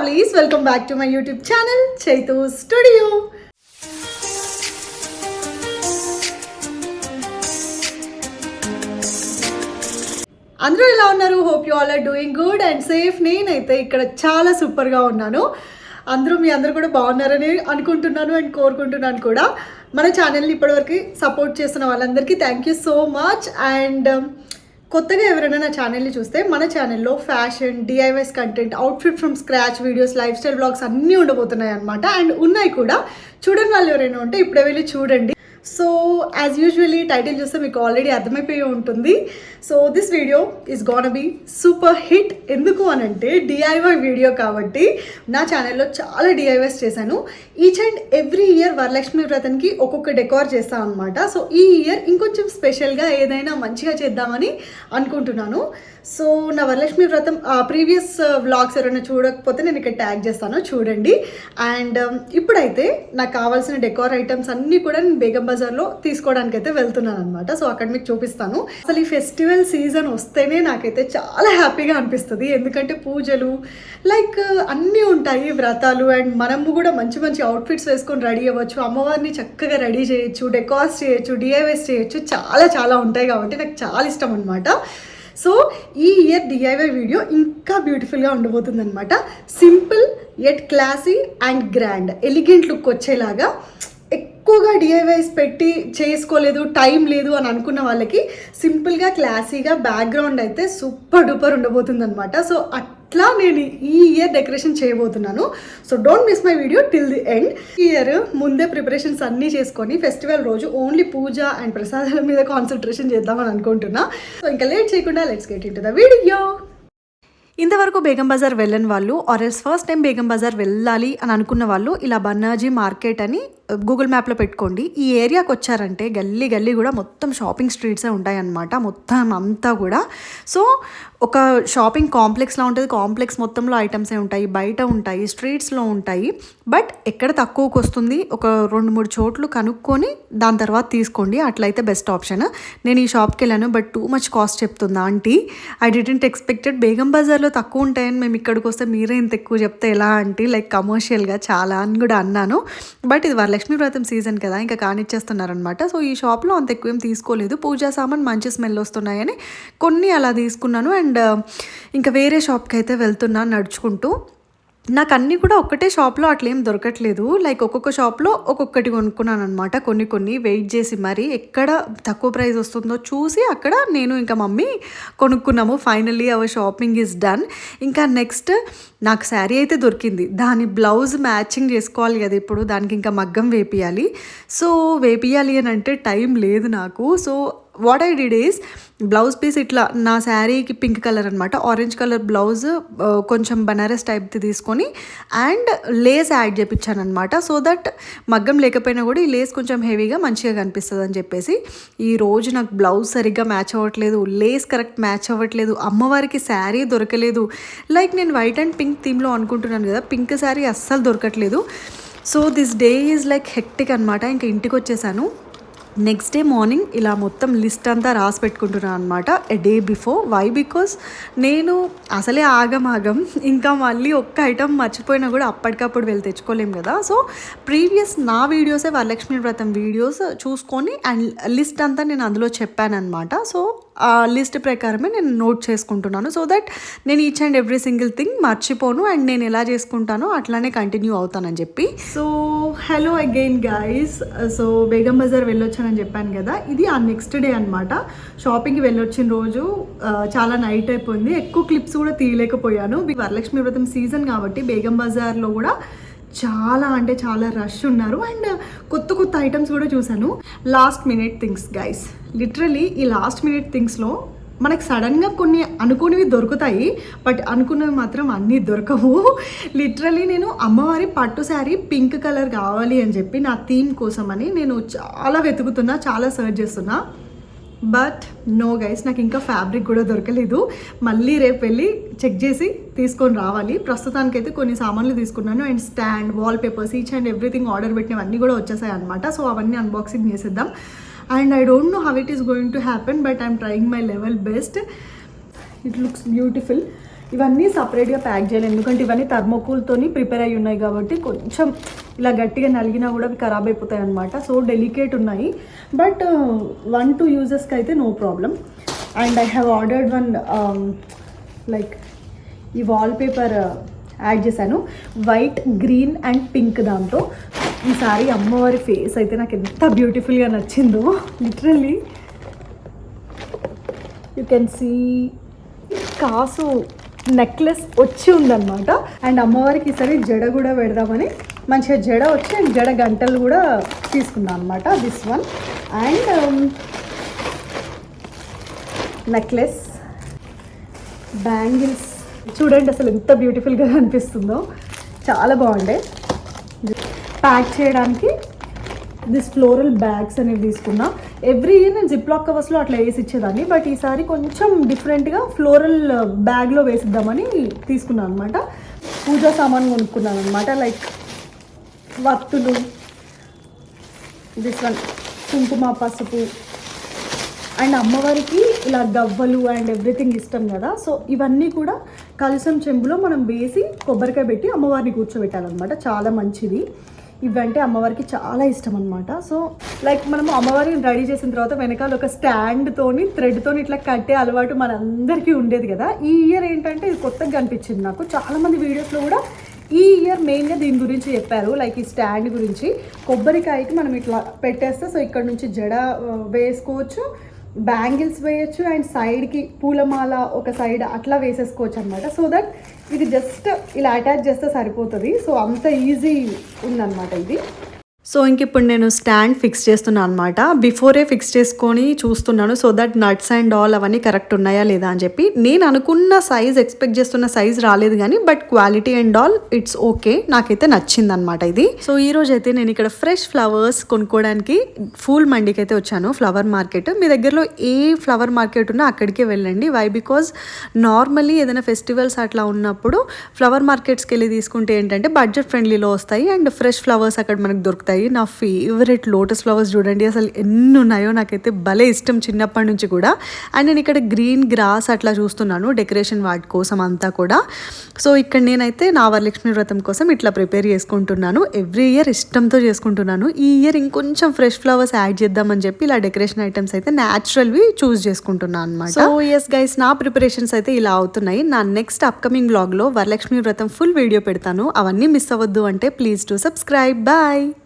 Lovelies welcome back to my YouTube channel Chaitu studio అందరూ ఎలా ఉన్నారు? Hope you all are doing good and safe నేనైతే ఇక్కడ చాలా సూపర్గా ఉన్నాను. అందరూ మీ అందరూ కూడా బాగున్నారని అనుకుంటున్నాను అండ్ కోరుకుంటున్నాను కూడా. మన ఛానల్ని ఇప్పటివరకు సపోర్ట్ చేస్తున్న వాళ్ళందరికీ thank you so much and కొత్తగా ఎవరైనా నా ఛానల్ని చూస్తే మన ఛానల్లో fashion DIYs content outfit from scratch videos lifestyle blogs అన్నీ ఉండబోతున్నాయి అనమాట అండ్ ఉన్నాయి కూడా. చూడని వాళ్ళు ఎవరైనా ఉంటే ఇప్పుడే వెళ్ళి చూడండి. సో యాజ్ యూజువలీ టైటిల్ చూస్తే మీకు ఆల్రెడీ అర్థమైపోయి ఉంటుంది. So this video is gonna be super hit ఎందుకు అని అంటే డిఐవై వీడియో కాబట్టి నా ఛానల్లో చాలా డిఐవైస్ చేశాను. Each and every year Varalakshmi వ్రతానికి ఒక్కొక్క డెకోర్ చేస్తాను అనమాట సో ఈ ఇయర్ ఇంకొంచెం స్పెషల్గా ఏదైనా మంచిగా చేద్దామని అనుకుంటున్నాను. సో నా వరలక్ష్మి వ్రతం ప్రీవియస్ వ్లాగ్స్ ఎవరైనా చూడకపోతే నేను ఇక్కడ ట్యాగ్ చేస్తాను చూడండి. అండ్ ఇప్పుడైతే నాకు కావాల్సిన డెకోర్ ఐటమ్స్ అన్నీ కూడా నేను బేగం బజార్లో తీసుకోవడానికి అయితే వెళ్తున్నాను అనమాట సో అక్కడ మీకు చూపిస్తాను. అసలు ఈ ఫెస్టివల్ సీజన్ వస్తేనే నాకైతే చాలా హ్యాపీగా అనిపిస్తుంది. ఎందుకంటే పూజలు లైక్ అన్నీ ఉంటాయి వ్రతాలు. అండ్ మనము కూడా మంచి మంచి అవుట్ఫిట్స్ వేసుకొని రెడీ అవ్వచ్చు. అమ్మవారిని చక్కగా రెడీ చేయొచ్చు డెకార్స్ చేయొచ్చు డిఐవేస్ చేయొచ్చు. చాలా చాలా ఉంటాయి కాబట్టి నాకు చాలా ఇష్టం అనమాట సో ఈ ఇయర్ డిఐవై వీడియో ఇంకా బ్యూటిఫుల్గా ఉండబోతుంది అనమాట simple yet classy and grand elegant look వచ్చేలాగా. ఎక్కువగా డిఐవైస్ పెట్టి చేసుకోలేదు టైం లేదు అని అనుకున్న వాళ్ళకి సింపుల్గా క్లాసీగా బ్యాక్గ్రౌండ్ అయితే సూపర్ డూపర్ ఉండబోతుంది అనమాట సో అట్లా నేను ఈ ఇయర్ డెకరేషన్ చేయబోతున్నాను. So don't miss my video till the end. ఈ ఇయర్ ముందే ప్రిపరేషన్స్ అన్నీ చేసుకొని ఫెస్టివల్ రోజు ఓన్లీ పూజ అండ్ ప్రసాదాల మీద కాన్సన్ట్రేషన్ చేద్దామని అనుకుంటున్నా. సో ఇంకా లేట్ చేయకుండా let's get into the video ఇంతవరకు బేగం బజార్ వెళ్ళని వాళ్ళు or first time Begum Bazaar వెళ్ళాలి అని అనుకున్న వాళ్ళు ఇలా బన్నాజీ మార్కెట్ అని గూగుల్ మ్యాప్లో పెట్టుకోండి. ఈ ఏరియాకి వచ్చారంటే గల్లీ గల్లీ కూడా మొత్తం షాపింగ్ స్ట్రీట్సే ఉంటాయన్నమాట. మొత్తం అంతా కూడా. సో ఒక షాపింగ్ కాంప్లెక్స్లా ఉంటుంది. కాంప్లెక్స్ మొత్తంలో ఐటమ్సే ఉంటాయి. బయట ఉంటాయి. స్ట్రీట్స్లో ఉంటాయి. బట్ ఎక్కడ తక్కువకు వస్తుంది? ఒక రెండు మూడు చోట్లు కనుక్కొని దాని తర్వాత తీసుకోండి. అట్లయితే బెస్ట్ ఆప్షన్. నేను ఈ షాప్కి వెళ్ళాను. బట్ టూ మచ్ కాస్ట్ చెప్తుంది aunty? I didn't expected Begum బజార్లో తక్కువ ఉంటాయని మేము ఇక్కడికి వస్తే మీరే ఇంత ఎక్కువ చెప్తే ఎలా ఆంటీ? లైక్ కమర్షియల్గా చాలా అని కూడా అన్నాను. బట్ ఇది వరలక్ష్మి వ్రతం సీజన్ కదా ఇంకా కానిచ్చేస్తున్నారనమాట సో ఈ షాప్లో అంత ఎక్కువ ఏం తీసుకోలేదు. పూజా సామాన్ మంచి స్మెల్ వస్తున్నాయని కొన్ని అలా తీసుకున్నాను. అండ్ ఇంకా వేరే షాప్కి అయితే వెళ్తున్నాను నడుచుకుంటూ. నాకు అన్నీ కూడా ఒక్కటే షాప్లో అట్లేం దొరకట్లేదు. లైక్ ఒక్కొక్క షాప్లో ఒక్కొక్కటి కొనుక్కున్నాను అనమాట కొన్ని కొన్ని వెయిట్ చేసి మరి ఎక్కడ తక్కువ ప్రైస్ వస్తుందో చూసి అక్కడ నేను ఇంకా mummy కొనుక్కున్నాము. Finally our shopping is done. ఇంకా నెక్స్ట్ నాకు శారీ అయితే దొరికింది. దాని బ్లౌజ్ మ్యాచింగ్ చేసుకోవాలి కదా ఇప్పుడు దానికి ఇంకా మగ్గం వేపియాలి. సో వేపియాలి అని అంటే టైం లేదు నాకు. So what I did is blouse piece ఇట్లా నా శారీకి పింక్ కలర్ అనమాట ఆరెంజ్ కలర్ బ్లౌజ్ కొంచెం బనారస్ టైప్ది తీసుకొని అండ్ లేస్ యాడ్ చేయించాను అనమాట సో దట్ మగ్గం లేకపోయినా కూడా ఈ లేస్ కొంచెం హెవీగా మంచిగా కనిపిస్తుంది అని చెప్పేసి ఈ రోజు నాకు బ్లౌజ్ సరిగ్గా మ్యాచ్ అవ్వట్లేదు. లేస్ కరెక్ట్ మ్యాచ్ అవ్వట్లేదు. అమ్మవారికి శారీ దొరకలేదు. లైక్ నేను వైట్ అండ్ పింక్ థీమ్లో అనుకుంటున్నాను కదా పింక్ శారీ అస్సలు దొరకట్లేదు. So this day is like hectic అనమాట ఇంకా ఇంటికి వచ్చేసాను నెక్స్ట్ డే మార్నింగ్ ఇలా మొత్తం లిస్ట్ అంతా రాసి పెట్టుకుంటున్నాను అనమాట a day before why because నేను అసలే ఆగమాగం ఇంకా మళ్ళీ ఒక్క ఐటమ్ మర్చిపోయినా కూడా అప్పటికప్పుడు వెళ్ళి తెచ్చుకోలేం కదా. సో ప్రీవియస్ నా వీడియోసే వరలక్ష్మి వ్రతం వీడియోస్ చూసుకొని అండ్ లిస్ట్ అంతా నేను అందులో చెప్పాను అనమాట సో ఆ లిస్ట్ ప్రకారమే నేను నోట్ చేసుకుంటున్నాను. సో దట్ నేను each and every single thing మర్చిపోను అండ్ నేను ఎలా చేసుకుంటానో అట్లానే కంటిన్యూ అవుతానని చెప్పి. So hello again guys so Begum Bazaar వెళ్ళొచ్చానని చెప్పాను కదా. ఇది ఆ నెక్స్ట్ డే అనమాట షాపింగ్కి వెళ్ళొచ్చిన రోజు చాలా నైట్ అయిపోయింది. ఎక్కువ క్లిప్స్ కూడా తీయలేకపోయాను. వరలక్ష్మి వ్రతం సీజన్ కాబట్టి బేగం బజార్లో కూడా చాలా అంటే చాలా రష్ ఉన్నారు. అండ్ కొత్త కొత్త ఐటమ్స్ కూడా చూశాను. Last minute things guys literally ఈ లాస్ట్ మినిట్ థింగ్స్లో మనకు సడన్గా కొన్ని అనుకునేవి దొరుకుతాయి. బట్ అనుకున్నవి మాత్రం అన్నీ దొరకవు. లిటరలీ నేను అమ్మవారి పట్టు శారీ పింక్ కలర్ కావాలి అని చెప్పి నా థీమ్ కోసం అని నేను చాలా వెతుకుతున్నా చాలా సర్చ్ చేస్తున్నా. బట్ నో గైస్ నాకు ఇంకా ఫ్యాబ్రిక్ కూడా దొరకలేదు. మళ్ళీ రేపు వెళ్ళి చెక్ చేసి తీసుకొని రావాలి. ప్రస్తుతానికైతే కొన్ని సామాన్లు తీసుకున్నాను. And stand wallpapers each and everything order పెట్టినవన్నీ కూడా వచ్చేసాయి అనమాట సో అవన్నీ అన్బాక్సింగ్ చేసేద్దాం. And I don't know how it is going to happen but I'm trying my level best it looks beautiful ఇవన్నీ సపరేట్గా ప్యాక్ చేయాలి. ఎందుకంటే ఇవన్నీ థర్మోకూల్తోని ప్రిపేర్ అయి ఉన్నాయి కాబట్టి కొంచెం ఇలా గట్టిగా నలిగినా కూడా అవి ఖరాబ్ అయిపోతాయి అనమాట సో డెలికేట్ ఉన్నాయి. బట్ వన్ టూ యూజెస్కి అయితే no problem and I have ordered one like ఈ వాల్పేపర్ యాడ్ uh, చేశాను. వైట్ గ్రీన్ అండ్ పింక్ దాంతో. ఈసారి అమ్మవారి ఫేస్ అయితే నాకు ఎంత బ్యూటిఫుల్గా నచ్చిందో. లిటరల్లీ యూ కెన్ సీ కాసు నెక్లెస్ వచ్చి ఉందన్నమాట. అండ్ అమ్మవారికి ఈసారి జడ కూడా పెడదామని మంచిగా జడ వచ్చి అండ్ జడ గంటలు కూడా తీసుకున్నాను అనమాట this one and um, necklace bangles చూడండి అసలు ఎంత బ్యూటిఫుల్గా అనిపిస్తుందో. చాలా బాగుండే. ప్యాక్ చేయడానికి దిస్ ఫ్లోరల్ బ్యాగ్స్ అనేవి తీసుకున్నా. ఎవ్రీ ఇయర్ నేను జిప్ లాక్ కవర్స్లో అట్లా వేసి ఇచ్చేదాన్ని బట్ ఈసారి కొంచెం డిఫరెంట్గా ఫ్లోరల్ బ్యాగ్లో వేసిద్దామని తీసుకున్నాను అనమాట పూజా సామాన్ కొనుక్కున్నాను అనమాట లైక్ వత్తులు దిస్ వన్ కుంకుమ పసుపు. అండ్ అమ్మవారికి ఇలా గవ్వలు అండ్ ఎవ్రీథింగ్ ఇష్టం కదా. సో ఇవన్నీ కూడా కలసం చెంబులో మనం వేసి కొబ్బరికాయ పెట్టి అమ్మవారిని కూర్చోబెట్టాలన్నమాట. చాలా మంచిది. ఇవంటే అమ్మవారికి చాలా ఇష్టం అనమాట సో లైక్ మనము అమ్మవారిని రెడీ చేసిన తర్వాత వెనకాల ఒక స్టాండ్తోని థ్రెడ్తోని ఇట్లా కట్టే అలవాటు మనందరికీ ఉండేది కదా. ఈ ఇయర్ ఏంటంటే ఇది కొత్తగా కనిపించింది నాకు. చాలామంది వీడియోస్లో కూడా ఈ ఇయర్ మెయిన్గా దీని గురించి చెప్పారు. లైక్ ఈ స్టాండ్ గురించి. కొబ్బరికాయకి మనం ఇట్లా పెట్టేస్తే సో ఇక్కడ నుంచి జడ వేసుకోవచ్చు. బ్యాంగిల్స్ వేయచ్చు అండ్ సైడ్కి పూలమాల ఒక సైడ్ అట్లా వేసేసుకోవచ్చు అనమాట సో దట్ ఇది జస్ట్ ఇలా అటాచ్ చేస్తే సరిపోతుంది. సో అంత ఈజీ ఉందన్నమాట ఇది. సో ఇంక ఇప్పుడు నేను స్టాండ్ ఫిక్స్ చేస్తున్నాను అనమాట బిఫోరే ఫిక్స్ చేసుకొని చూస్తున్నాను. So that nuts and all అవన్నీ కరెక్ట్ ఉన్నాయా లేదా అని చెప్పి. నేను అనుకున్న సైజ్ ఎక్స్పెక్ట్ చేస్తున్న సైజ్ రాలేదు కానీ but quality and all it's okay. నాకైతే నచ్చింది అనమాట ఇది. సో ఈ రోజు అయితే నేను ఇక్కడ ఫ్రెష్ ఫ్లవర్స్ కొనుక్కోవడానికి ఫూల్ మండికి అయితే వచ్చాను. Flower market. మీ దగ్గరలో ఏ ఫ్లవర్ మార్కెట్ ఉన్నా అక్కడికే వెళ్ళండి. వై? బికాజ్ నార్మల్లీ ఏదైనా ఫెస్టివల్స్ అట్లా ఉన్నప్పుడు ఫ్లవర్ మార్కెట్స్కి వెళ్ళి తీసుకుంటే ఏంటంటే బడ్జెట్ ఫ్రెండ్లీలో వస్తాయి. అండ్ ఫ్రెష్ ఫ్లవర్స్ అక్కడ మనకు దొరుకుతాయి. నా ఫేవరెట్ లోటస్ ఫ్లవర్స్ చూడండి. అసలు ఎన్ని ఉన్నాయో నాకైతే భలే ఇష్టం చిన్నప్పటి నుంచి కూడా. అండ్ నేను ఇక్కడ గ్రీన్ గ్రాస్ అట్లా చూస్తున్నాను డెకరేషన్ వాటి కోసం అంతా కూడా. సో ఇక్కడ నేనైతే నా వరలక్ష్మి వ్రతం కోసం ఇట్లా ప్రిపేర్ చేసుకుంటున్నాను. ఎవ్రీ ఇయర్ ఇష్టంతో చేసుకుంటున్నాను. ఈ ఇయర్ ఇంకొంచెం ఫ్రెష్ ఫ్లవర్స్ యాడ్ చేద్దామని చెప్పి ఇలా డెకరేషన్ ఐటమ్స్ అయితే న్యాచురల్వి చూస్ చేసుకుంటున్నాను అనమాట సో ఎస్ గైస్ నా ప్రిపరేషన్స్ అయితే ఇలా అవుతున్నాయి. నా నెక్స్ట్ అప్కమింగ్ బ్లాగ్లో వరలక్ష్మి వ్రతం ఫుల్ వీడియో పెడతాను. అవన్నీ మిస్ అవ్వద్దు అంటే ప్లీజ్ టు సబ్స్క్రైబ్ బాయ్